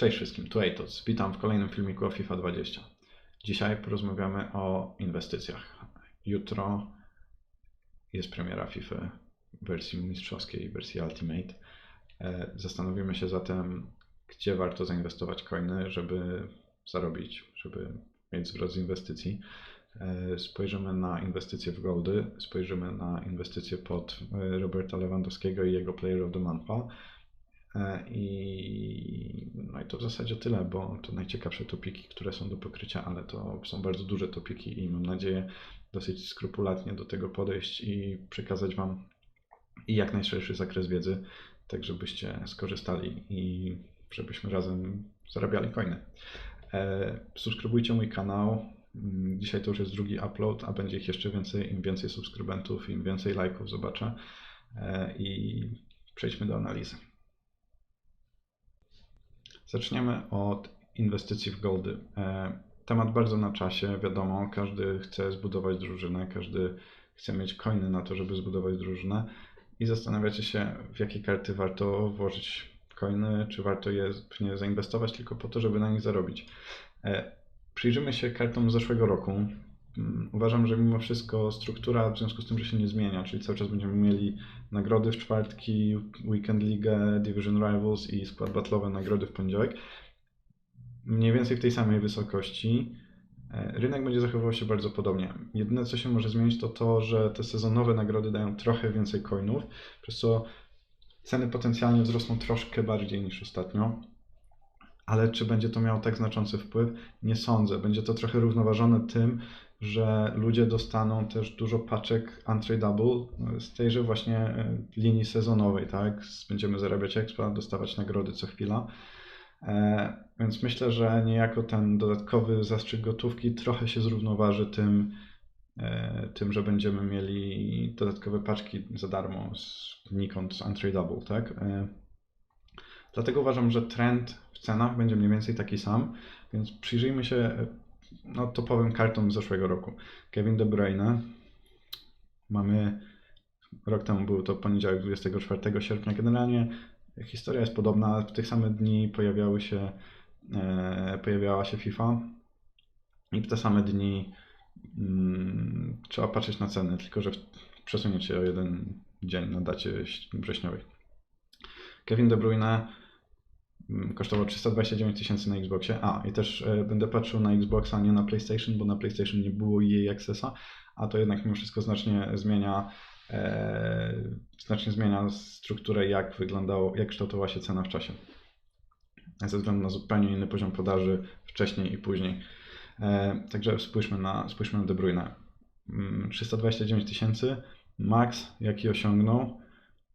Cześć wszystkim, tu Ejtos. Witam w kolejnym filmiku o FIFA 20. Dzisiaj porozmawiamy o inwestycjach. Jutro jest premiera FIFA wersji mistrzowskiej, wersji Ultimate. E, Zastanowimy się zatem, gdzie warto zainwestować coiny, żeby zarobić, żeby mieć zwrot z inwestycji. E, Spojrzymy na inwestycje w goldy, spojrzymy na inwestycje pod e, Roberta Lewandowskiego i jego Player of the Month'a. I to w zasadzie tyle, bo to najciekawsze topiki, które są do pokrycia, ale to są bardzo duże topiki i mam nadzieję dosyć skrupulatnie do tego podejść i przekazać Wam i jak najszerszy zakres wiedzy, tak żebyście skorzystali i żebyśmy razem zarabiali coiny. E, Subskrybujcie mój kanał. Mm, Dzisiaj to już jest drugi upload, a będzie ich jeszcze więcej. Im więcej subskrybentów, im więcej lajków zobaczę. E, I przejdźmy do analizy. Zaczniemy od inwestycji w goldy. E, Temat bardzo na czasie, wiadomo, każdy chce zbudować drużynę, każdy chce mieć coiny na to, żeby zbudować drużynę i zastanawiacie się, w jakie karty warto włożyć coiny, czy warto je w nie zainwestować tylko po to, żeby na nich zarobić. E, Przyjrzymy się kartom z zeszłego roku. Mm, Uważam, że mimo wszystko struktura w związku z tym, że się nie zmienia, czyli cały czas będziemy mieli nagrody w czwartki, Weekend League, Division Rivals i skład battle'owe nagrody w poniedziałek. Mniej więcej w tej samej wysokości. E, Rynek będzie zachowywał się bardzo podobnie. Jedyne co się może zmienić to to, że te sezonowe nagrody dają trochę więcej coinów, przez co ceny potencjalnie wzrosną troszkę bardziej niż ostatnio. Ale czy będzie to miało tak znaczący wpływ? Nie sądzę. Będzie to trochę równoważone tym, że ludzie dostaną też dużo paczek untradable z tejże właśnie e, linii sezonowej, tak? Będziemy zarabiać expa, dostawać nagrody co chwila. E, Więc myślę, że niejako ten dodatkowy zastrzyk gotówki trochę się zrównoważy tym, e, tym, że będziemy mieli dodatkowe paczki za darmo z Nikon z untradable, tak? Dlatego uważam, że trend w cenach będzie mniej więcej taki sam, więc przyjrzyjmy się no, topowym kartom z zeszłego roku. Kevin De Bruyne. Mamy, rok temu był to poniedziałek 24 sierpnia. Generalnie historia jest podobna. W tych samych dni pojawiały się, e, pojawiała się FIFA i w te same dni mm, trzeba patrzeć na ceny, tylko że przesunie się o jeden dzień na dacie wrześniowej. Kevin De Bruyne kosztował 329 tysięcy na Xboxie. A, i też e, będę patrzył na Xboxa, nie na PlayStation, bo na PlayStation nie było jej accessa, a to jednak mimo wszystko znacznie zmienia e, znacznie zmienia strukturę, jak wyglądało, jak kształtowała się cena w czasie. Ze względu na zupełnie inny poziom podaży wcześniej i później. E, także spójrzmy na, spójrzmy na De Bruyne. Mm, 329 tysięcy, max jaki osiągnął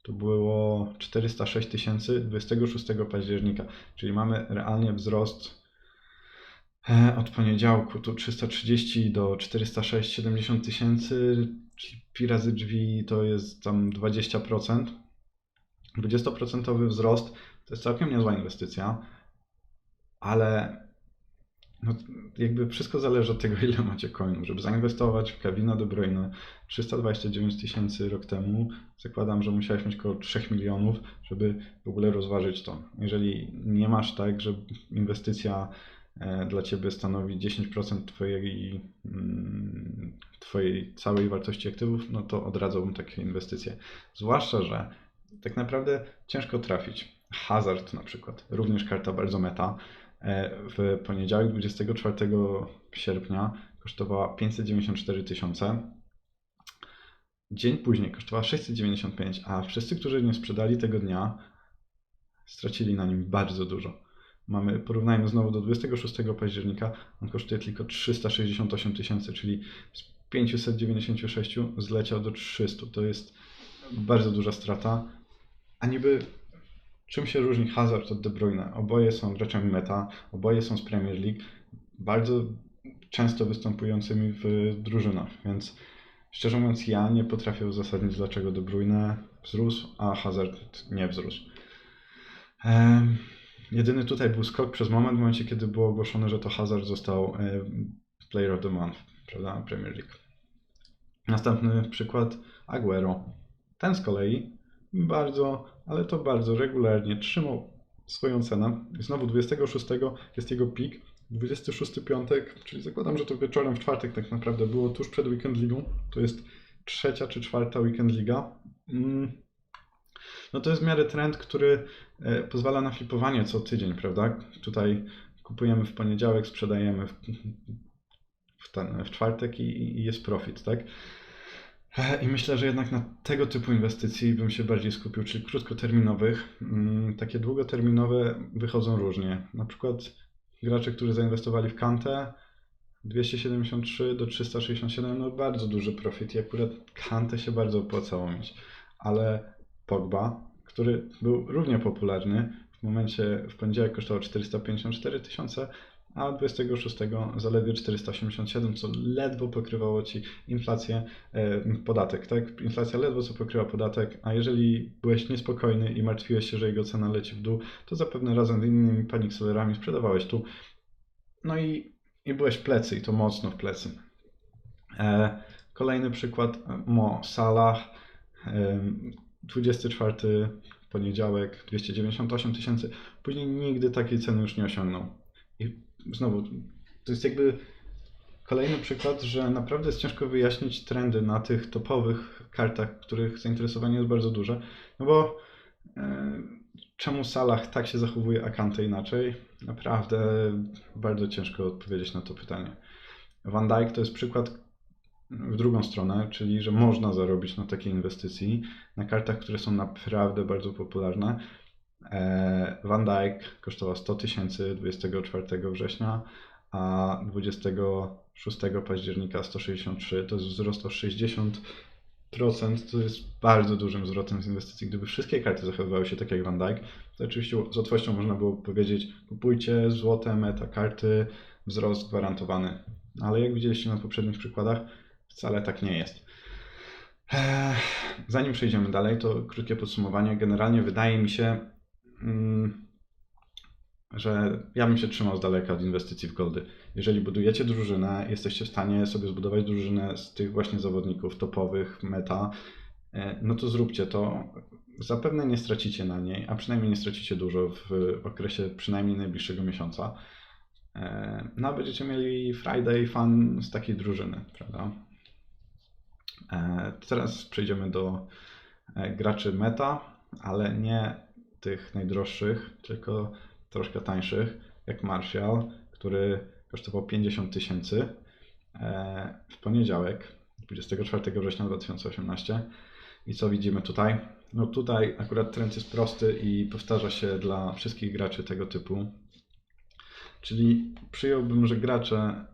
to było 406 tysięcy 26 października, czyli mamy realnie wzrost e, od poniedziałku tu 330 do 406, 70 tysięcy, czyli pi razy drzwi to jest tam 20%. 20% wzrost to jest całkiem niezła inwestycja, ale no, jakby wszystko zależy od tego, ile macie coinów. Żeby zainwestować w Kevina De Bruyne 329 tysięcy rok temu, zakładam, że musiałeś mieć około 3 milionów, żeby w ogóle rozważyć to. Jeżeli nie masz tak, że inwestycja e, dla Ciebie stanowi 10% twojej, mm, twojej całej wartości aktywów, no to odradzałbym takie inwestycje. Zwłaszcza, że tak naprawdę ciężko trafić. Hazard na przykład, również karta bardzo meta. E, W poniedziałek 24 sierpnia kosztowała 594 tysiące. Dzień później kosztowała 695, a wszyscy, którzy nie sprzedali tego dnia, stracili na nim bardzo dużo. Mamy, porównajmy znowu do 26 października, on kosztuje tylko 368 tysięcy, czyli z 596 zleciał do 300. To jest bardzo duża strata. A niby czym się różni Hazard od De Bruyne? Oboje są graczami meta, oboje są z Premier League, bardzo często występującymi w drużynach, więc szczerze mówiąc ja nie potrafię uzasadnić dlaczego De Bruyne wzrósł, a Hazard nie wzrósł. Em, Jedyny tutaj był skok przez moment, w momencie kiedy było ogłoszone, że to Hazard został em, Player of the Month, prawda, Premier League. Następny przykład Aguero. Ten z kolei bardzo, ale to bardzo regularnie trzymał swoją cenę. I znowu 26 jest jego pik. 26 piątek, czyli zakładam, że to wieczorem w czwartek tak naprawdę było tuż przed Weekend Ligą. To jest trzecia czy czwarta Weekend Liga. Mm. No to jest w miarę trend, który e, pozwala na flipowanie co tydzień, prawda? Tutaj kupujemy w poniedziałek, sprzedajemy w, w, ten, w czwartek i, i jest profit, tak? E, I myślę, że jednak na tego typu inwestycji bym się bardziej skupił, czyli krótkoterminowych. Mm, Takie długoterminowe wychodzą różnie. Na przykład gracze, którzy zainwestowali w Kantę, 273 do 367, no bardzo duży profit i akurat Kantę się bardzo opłacało mieć. Ale Pogba, który był równie popularny, w momencie w poniedziałek kosztował 454 tysiące, a 26 zaledwie 487, co ledwo pokrywało ci inflację, e, podatek, tak? Inflacja ledwo co pokrywa podatek, a jeżeli byłeś niespokojny i martwiłeś się, że jego cena leci w dół, to zapewne razem z innymi panic sellerami sprzedawałeś tu. No i, i byłeś w plecy i to mocno w plecy. E, kolejny przykład, Mo Salah, e, 24 poniedziałek 298 tysięcy, później nigdy takiej ceny już nie osiągnął. I znowu, to jest jakby kolejny przykład, że naprawdę jest ciężko wyjaśnić trendy na tych topowych kartach, których zainteresowanie jest bardzo duże. No bo e, czemu Salah tak się zachowuje, a Kante inaczej? Naprawdę bardzo ciężko odpowiedzieć na to pytanie. Van Dijk to jest przykład w drugą stronę, czyli że można zarobić na takiej inwestycji, na kartach, które są naprawdę bardzo popularne. E, Van Dijk kosztował 100 tysięcy 24 września, a 26 października 163. To jest wzrost o 60%. To jest bardzo dużym wzrostem z inwestycji. Gdyby wszystkie karty zachowywały się tak jak Van to oczywiście z łatwością można było powiedzieć: kupujcie złote meta karty, wzrost gwarantowany. Ale jak widzieliście na poprzednich przykładach, wcale tak nie jest. Eee, zanim przejdziemy dalej, to krótkie podsumowanie. Generalnie wydaje mi się, że ja bym się trzymał z daleka od inwestycji w goldy. Jeżeli budujecie drużynę, jesteście w stanie sobie zbudować drużynę z tych właśnie zawodników topowych, meta, e, no to zróbcie to. Zapewne nie stracicie na niej, a przynajmniej nie stracicie dużo w okresie przynajmniej najbliższego miesiąca. E, no a będziecie mieli Friday fun z takiej drużyny, prawda? E, teraz przejdziemy do graczy meta, ale nie tych najdroższych, tylko troszkę tańszych, jak Marshall, który kosztował 50 tysięcy e, w poniedziałek, 24 września 2018. I co widzimy tutaj? No tutaj akurat trend jest prosty i powtarza się dla wszystkich graczy tego typu. Czyli przyjąłbym, że gracze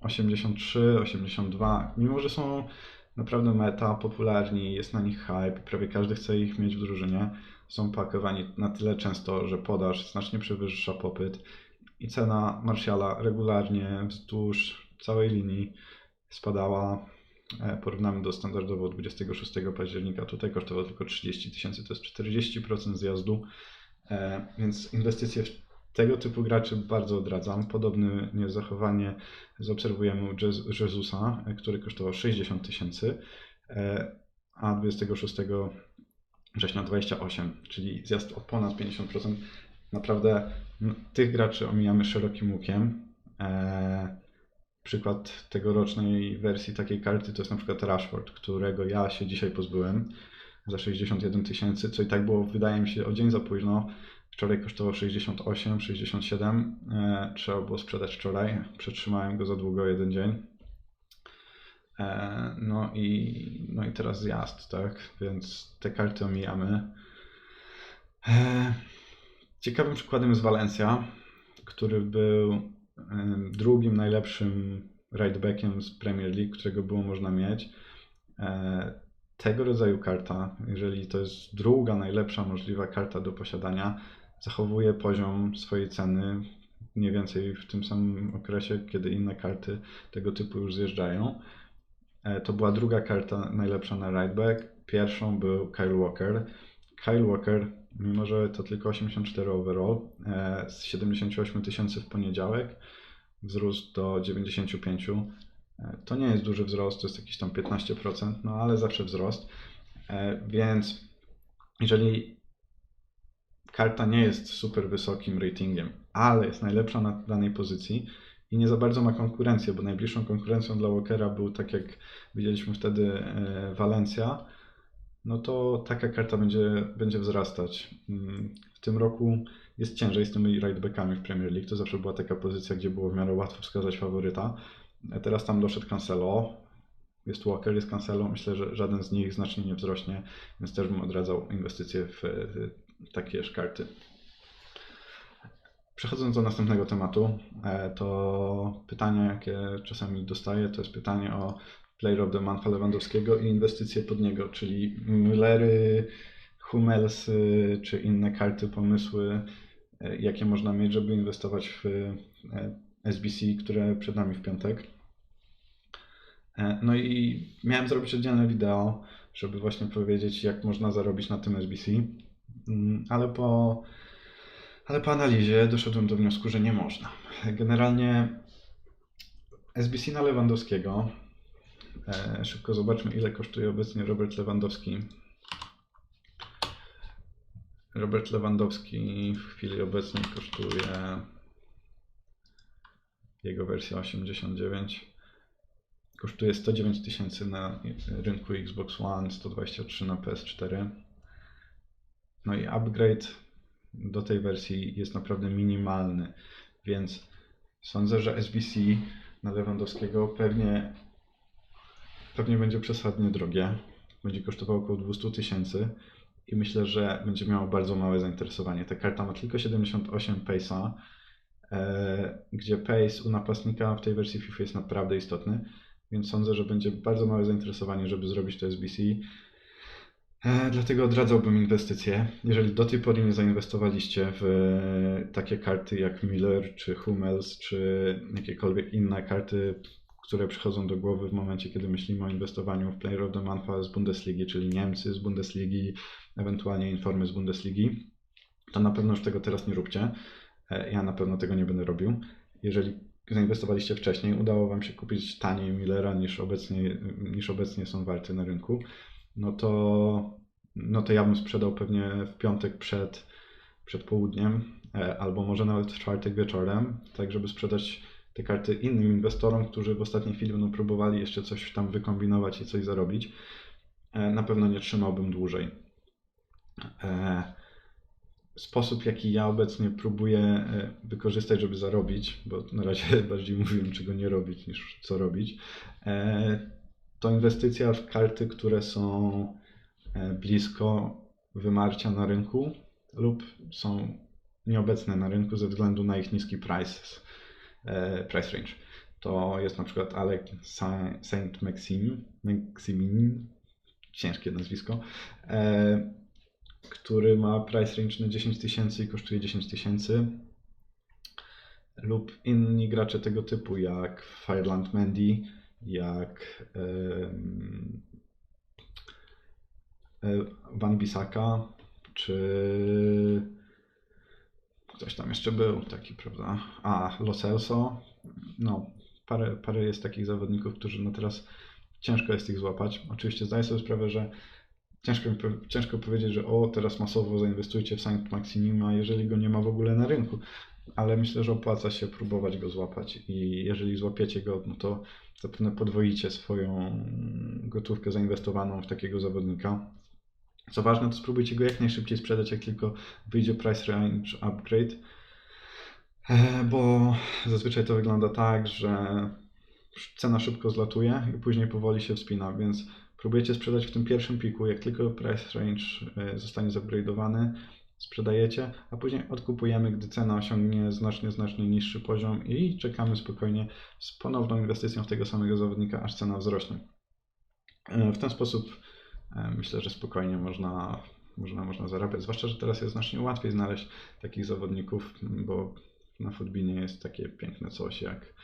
83, 82, mimo że są naprawdę meta, popularni, jest na nich hype, prawie każdy chce ich mieć w drużynie, są pakowani na tyle często, że podaż znacznie przewyższa popyt i cena Martiala regularnie wzdłuż całej linii spadała. E, porównamy do standardowo 26 października, tutaj kosztowało tylko 30 tysięcy, to jest 40% zjazdu, e, więc inwestycje w tego typu graczy bardzo odradzam. Podobne zachowanie zaobserwujemy u Jezusa, e, który kosztował 60 tysięcy, a 26 września 28, czyli zjazd o ponad 50%. Naprawdę no, tych graczy omijamy szerokim łukiem. Eee, przykład tegorocznej wersji takiej karty to jest na przykład Rashford, którego ja się dzisiaj pozbyłem za 61 tysięcy, co i tak było, wydaje mi się, o dzień za późno. Wczoraj kosztował 68, 67. Eee, trzeba było sprzedać wczoraj. Przetrzymałem go za długo, jeden dzień. E, no i, no i teraz zjazd, tak? Więc te karty omijamy. E, ciekawym przykładem jest Valencia, który był drugim najlepszym rightbackiem z Premier League, którego było można mieć. E, tego rodzaju karta, jeżeli to jest druga najlepsza możliwa karta do posiadania, zachowuje poziom swojej ceny mniej więcej w tym samym okresie, kiedy inne karty tego typu już zjeżdżają. E, to była druga karta najlepsza na right back. Pierwszą był Kyle Walker. Kyle Walker, mimo że to tylko 84 overall, e, z 78 tysięcy w poniedziałek wzrósł do 95. E, to nie jest duży wzrost, to jest jakieś tam 15%, no ale zawsze wzrost. Więc jeżeli karta nie jest super wysokim ratingiem, ale jest najlepsza na danej pozycji i nie za bardzo ma konkurencję, bo najbliższą konkurencją dla Walkera był, tak jak widzieliśmy wtedy, e, Valencia, no to taka karta będzie, będzie wzrastać. Mm, W tym roku jest ciężej z tymi ridebackami w Premier League. To zawsze była taka pozycja, gdzie było w miarę łatwo wskazać faworyta. A Teraz tam doszedł Cancelo, jest Walker, jest Cancelo. Myślę, że żaden z nich znacznie nie wzrośnie, więc też bym odradzał inwestycje w e, takie karty. Przechodząc do następnego tematu, e, to pytania, jakie czasami dostaję, to jest pytanie o Player of the Month Lewandowskiego i inwestycje pod niego, czyli Müllery, Hummelsy czy inne karty, pomysły, e, jakie można mieć, żeby inwestować w e, SBC, które przed nami w piątek. No i miałem zrobić oddzielne wideo, żeby właśnie powiedzieć, jak można zarobić na tym SBC, Mm, ale po, ale po analizie doszedłem do wniosku, że nie można. Generalnie SBC na Lewandowskiego. E, Szybko zobaczmy, ile kosztuje obecnie Robert Lewandowski. Robert Lewandowski w chwili obecnej kosztuje jego wersja 89 kosztuje 109 tysięcy na rynku Xbox One, 123 na PS4. No i upgrade do tej wersji jest naprawdę minimalny, więc sądzę, że SBC na Lewandowskiego pewnie, pewnie będzie przesadnie drogie. Będzie kosztowało około 200 tysięcy i myślę, że będzie miało bardzo małe zainteresowanie. Ta karta ma tylko 78 pace'a, e, gdzie pace u napastnika w tej wersji FIFA jest naprawdę istotny, więc sądzę, że będzie bardzo małe zainteresowanie, żeby zrobić to SBC. E, Dlatego odradzałbym inwestycje. Jeżeli do tej pory nie zainwestowaliście w e, takie karty jak Miller, czy Hummels, czy jakiekolwiek inne karty, które przychodzą do głowy w momencie, kiedy myślimy o inwestowaniu w Player of the Month z Bundesligi, czyli Niemcy z Bundesligi, ewentualnie Informy z Bundesligi, to na pewno już tego teraz nie róbcie. E, Ja na pewno tego nie będę robił. Jeżeli zainwestowaliście wcześniej, udało Wam się kupić taniej Millera niż obecnie, niż obecnie są warte na rynku, no to, no to ja bym sprzedał pewnie w piątek przed, przed południem, e, albo może nawet w czwartek wieczorem, tak żeby sprzedać te karty innym inwestorom, którzy w ostatniej chwili będą próbowali jeszcze coś tam wykombinować i coś zarobić. E, Na pewno nie trzymałbym dłużej. E, Sposób, jaki ja obecnie próbuję wykorzystać, żeby zarobić, bo na razie bardziej mówiłem, czego nie robić, niż co robić, to inwestycja w karty, które są e, blisko wymarcia na rynku lub są nieobecne na rynku ze względu na ich niski price, e, price range. To jest na przykład Alec Saint- Maxime, Maximin, ciężkie nazwisko, e, który ma price range na 10 tysięcy i kosztuje 10 tysięcy. Lub inni gracze tego typu, jak Fireland Mandy, jak e, Van Bissaka, czy ktoś tam jeszcze był taki, prawda? A, Lo Celso. No, parę, parę jest takich zawodników, którzy no teraz ciężko jest ich złapać. Oczywiście zdaję sobie sprawę, że ciężko, ciężko powiedzieć, że o, teraz masowo zainwestujcie w Saint Maximima, jeżeli go nie ma w ogóle na rynku. Ale myślę, że opłaca się próbować go złapać i jeżeli złapiecie go, no to zapewne podwoicie swoją gotówkę zainwestowaną w takiego zawodnika. Co ważne, to spróbujcie go jak najszybciej sprzedać, jak tylko wyjdzie price range upgrade, E, bo zazwyczaj to wygląda tak, że cena szybko zlatuje i później powoli się wspina, więc próbujecie sprzedać w tym pierwszym piku, jak tylko price range e, zostanie zupgrade'owany, sprzedajecie, a później odkupujemy, gdy cena osiągnie znacznie, znacznie niższy poziom i czekamy spokojnie z ponowną inwestycją w tego samego zawodnika, aż cena wzrośnie. E, W ten sposób e, myślę, że spokojnie można, można, można zarabiać, zwłaszcza, że teraz jest znacznie łatwiej znaleźć takich zawodników, bo na Footbinie jest takie piękne coś jak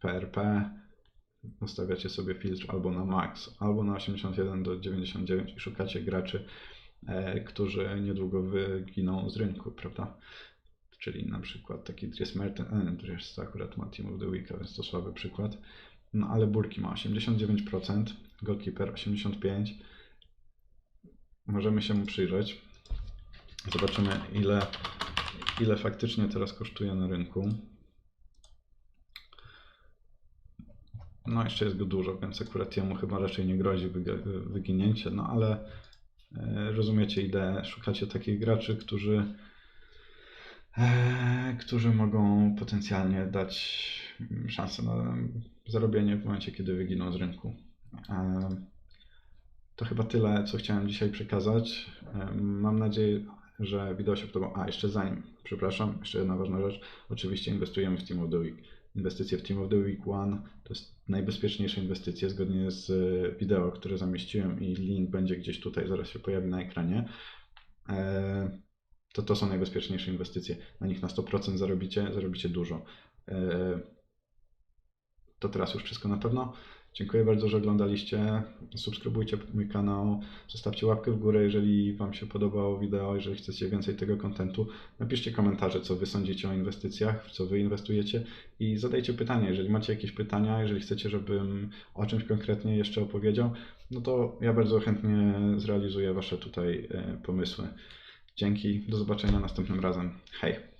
PRP, ustawiacie sobie filtr albo na max, albo na 81 do 99 i szukacie graczy, e, którzy niedługo wyginą z rynku, prawda? Czyli na przykład taki Dries Mertens, e, Dries to akurat ma Team of the Week, więc to słaby przykład. No ale Burki ma 89%, goalkeeper 85%. Możemy się mu przyjrzeć. Zobaczymy, ile, ile faktycznie teraz kosztuje na rynku. No, jeszcze jest go dużo, więc akurat jemu chyba raczej nie grozi wyg- wyginięcie, no ale e, rozumiecie ideę. Szukacie takich graczy, którzy, e, którzy mogą potencjalnie dać szansę na zarobienie w momencie, kiedy wyginą z rynku. E, To chyba tyle, co chciałem dzisiaj przekazać. Mam nadzieję, że wideo się podobało. A, jeszcze zanim, przepraszam, jeszcze jedna ważna rzecz. Oczywiście inwestujemy w Team of the Week. Inwestycje w Team of the Week One to jest najbezpieczniejsze inwestycje zgodnie z e, wideo, które zamieściłem i link będzie gdzieś tutaj, zaraz się pojawi na ekranie. E, To to są najbezpieczniejsze inwestycje. Na nich na 100% zarobicie, zarobicie dużo. E, To teraz już wszystko na pewno. Dziękuję bardzo, że oglądaliście. Subskrybujcie mój kanał, zostawcie łapkę w górę, jeżeli Wam się podobało wideo, jeżeli chcecie więcej tego kontentu. Napiszcie komentarze, co Wy sądzicie o inwestycjach, w co Wy inwestujecie i zadajcie pytania. Jeżeli macie jakieś pytania, jeżeli chcecie, żebym o czymś konkretnie jeszcze opowiedział, no to ja bardzo chętnie zrealizuję Wasze tutaj e, pomysły. Dzięki, do zobaczenia następnym razem. Hej!